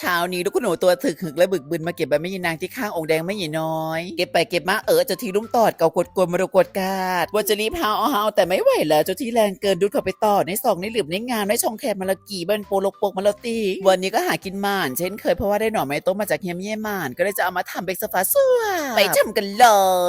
เช้านี้ลูกคุณหนูตัวถึกหึกและบึกบึนมาเก็บใบไม้ยีนนางที่ข้างองค์แดงไม่ยีน้อย เก็บไปเก็บมาเออจ้าทีลุ่มตอดเกากดกวนมรกดกาดว่าจะรีบหาเอาหาเอาแต่ไม่ไหวแล้วเจ้าที่แรงเกินดุดเข้าไปต่อในซองในหลืบในงามในช่องแคบมาละกี่บันโปลกปกมาละตีวันนี้ก็หากินม่านเช่นเคยเพราะว่าได้หน่อไม้ต้มมาจากเฮียมเย่ม่าน ก็เลยจะเอามาทำเบกสฟาซัวไปชมกันเล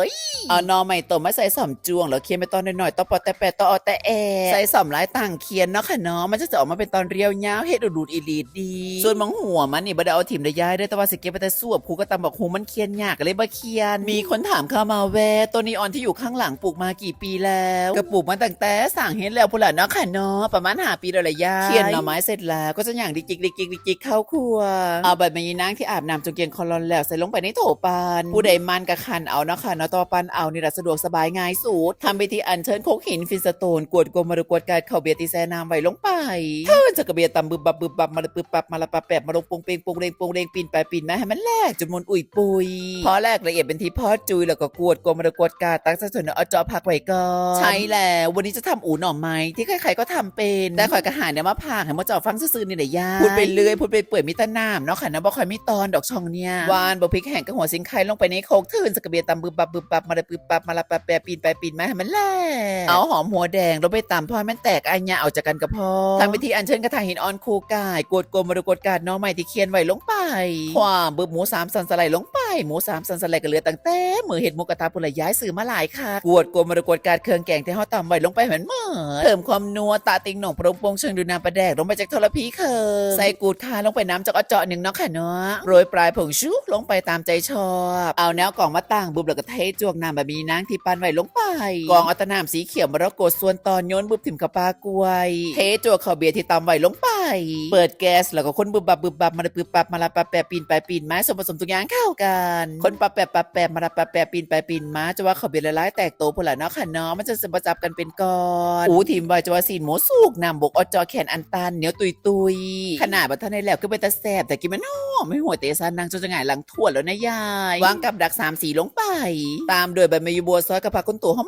ยเอาหน่อไม้ต้มมาใส่สอมจวงแล้วเคี่ยนไปตอนหน่อยๆต่อปอแต่แปะต่อออแต่แอใส่สอมลายต่างเคียนเนาะค่ะเนาะมันจะจะออกมาเป็นตอนเรียวยาวเฮ็ดดูดอีลีดดี ส่วนมังหัวมันนี่บ่ได้เอาถิ่มได้ย้ายได้แต่ว่าสิเก็บไปแต่สวบครูก็ตำบอกหูมันเคียนยากเลยบ่เคียน มีคนถามเข้ามาแวตัวนีออนที่อยู่ข้างหลังปลูกมากี่ปีแล้วก็ปลูกมาตั้งแต่สั่งเฮ็ดแล้วพุ่นล่ะเนาะค่ะเนาะประมาณ5ปีแล้วละยายเคียนหน่อไม้เสร็จแล้วก็จะอย่างดิจิกดิจิกดิจิกเข้าครัวเอาใบไม้นางที่อาบน้ำจนเกียนคอลอนแล้วใส่ลงไปในโถปานผู้ใดมันกะคันเอาเนาะค่ะเนาะต่อปันเอานี่ละสะดวกสบายง่ายสุดทำพิธีอัญเชิญโคกหินฟินสโตนกวดกลมมารกวดกาดเข้าเบียตีแซน้ำไว้ลงไปเทินจะกระเบียตำบึบบับบึบบับมาลึบปับมาละปะแปบมาลงปงเปงปงเรงปงเรงปีนไปปีนมาให้มันแลกจนมนอุ่ยปุยพอแลกละเอียดเป็นทีพอจุยแล้วก็กวดกลมมรกวดกาดตั้งสัดส่วนเอาจอพักไว้ก่อนใช่แล้ววันนี้จะทำอูหน่อไม้ที่ใครๆก็ทำเป็นแต่ข่อยกระหายเนี่ยมาพากให้มาจอฟังซื่อๆนี่แหละย่าพูดไปเรื่อยพูดไปเปื่อยมีแตะน้ำเนาะค่ะนะบ่ค่อยมีตอนดอกช่องเนี่ยวานบ่พริกแห้งกับหัวสิงไข่ลงไปในโคกเทินสกเบียตำบึบบับบึบบับมาละปึบปับมาละปะแปปีนไปปีนมาให้มันแลกเอาหอมหัวแดงลงไปตำพอให้มันแตกอันยาเอาจากกันก็พอทำพิธีอัญเชิญกระถางหินอ่อนคูกายกวดกลมมรกตกาดน้อใหม่ที่เคียนไว้ลงไป ความบึบหมูสามสันสไลด์ลงไป หมูสามสันสไลด์ก็เหลือตั้งแต่มือเห็ดหมูกระทะพุ่นละย้ายสื่อมาหลายค่ะกวดกลมมรกตกาดเครื่องแกงที่เฮาตำไว้ลงไปเหมือนเมื่อเพิ่มความนัวตาติงหน่องโปรงโปงเชิงดูน้ำปลาแดกลงไปจากโทรพีเคอใส่กูดคาลงไปน้ำจากอ้อเจาะหนึ่งเนาะค่ะเนาะโรยปลายผงชูลงไปตามใจชอบ เอาแนวกล่องมาตั้งบุบแล้วก็เทจวกน้ำแบบมีนางที่ปั้นไว้ลงไปกล่องเอาแตะน้ำสีเขียวมรกตส่วนตอนโยนบุบถิ่มกับปลากวย เทจวกข้าวเบียร์ที่ตำไว้ลงไป เปิดแก๊สแล้วก็คนบึบบับบึบบับมาละบึบบับมาละปะแปะปีนไปปีนมาส่วนผสมทุกอย่างเข้ากัน คนปะแปะปะแปะมาละปะแปะปีนไปปีนมาจะว่าข้าเบียร์ละลายแตกโตพุ่นละเนาะค่ะเนาะมันจะสมประจับกันเป็นก้อนอู้ทีมไว้จะว่าสีนหมูสุกนำบกอจอแขนอันตันเหนียวตุยตุยขนาดบัทันได้แล้วก็เป็นตาแสบแต่กินมันหอ มไม่หัวเตะซานนางจนจะหงายหลังทั่วแล้วนะยายวางกับดักสามสีลงไป ตามด้วยใบมะยูบัวซอยกับผักก้นตัวหอ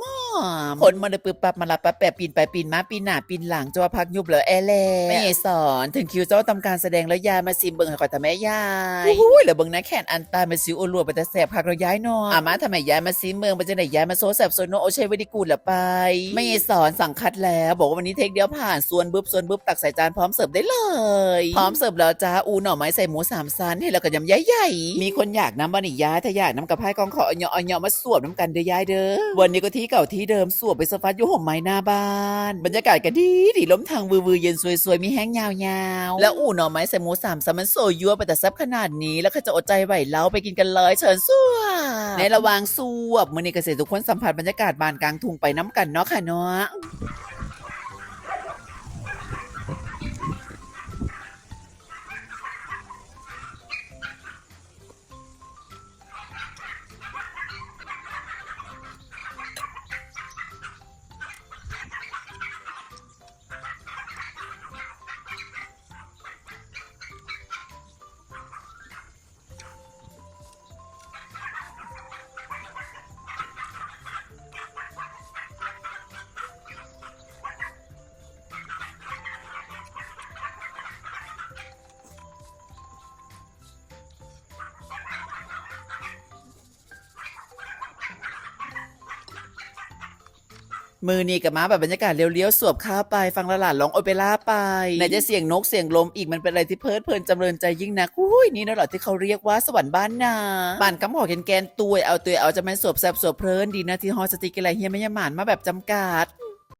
มๆคนมันเลยปึ๊บปับมาละปะแปะปีนไปปีนมาปีนหน้าปีนหลังจะว่าพักยุบเหลือแอแลไม่ยายสอนถึงคิวเจ้าทำการแสดงแล้วยายมาซิมเบิ่งให้ก่อนแต่แม่ยายโอ้ยแล้วเบิ่งนะแขนอันตาเป็นซิวโอลัวไปแต่แสบคักเราย้ายนอนอามาทำไมย้ายมาซิมเมืองไปจะไหนย้ายมาโซแสบโซโนโอเชวิดิกูดละไป ไม่ยายสอนสั่งคัดแล้ว บอกว่าวันนี้เทคเดียวผ่านส่วนบึบส่วนบึบตักใส่จานพร้อมเสิร์ฟได้เลย พร้อมเสิร์ฟแล้วจ้าอูหน่อไม้ใส่หมูสามันให้แล้วก็ยำใหญ่ๆมีคนอยากน้ำบันนี่ย้ายถ้าอยากน้ำกับพายกองขออยาะเอาเหยมาสวบน้ำกันเด้อยายเด้อวันนี้ก็ที่เก่าที่เดิมสวบไปสฟัดอยู่ห่มไม้หน้าบ้าน บรรยากาศก็ดีดีล้มทางวือวือเย็นสวยๆมีแห้งยาวๆ แล้วอู่หน่อไม้ใส่หมูสามชั้นมันโซยั่วไปแต่แซ่บขนาดนี้แล้วก็จะอดใจไหวเล้าไปกินกันเลยเชิญสวบในระหว่างสวบมื้อนี้เกษตรทุกคนสัมผัสบรรยากาศบานกลางทุ่งไปน้ำกันเนาะค่ะเนาะ มือนี่กับม้าแบบบรรยากาศเลี้ยวๆสวบข้าวไปฟังละหลานร้องโอเปร่าไปไหนจะเสียงนกเสียงลมอีกมันเป็นอะไรที่เพลิดเพลินจำเริญใจยิ่งนักอุ้ยนี่นะหรอที่เขาเรียกว่าสวรรค์บ้านนาบ้านกำหอกแกนแกนๆตัวยเอาตัวยเอาจะไม่สวบแซบสวบเพลินดีนะที่ฮอสติกอะไรเฮียไม่ยหมานมาแบบจำกัด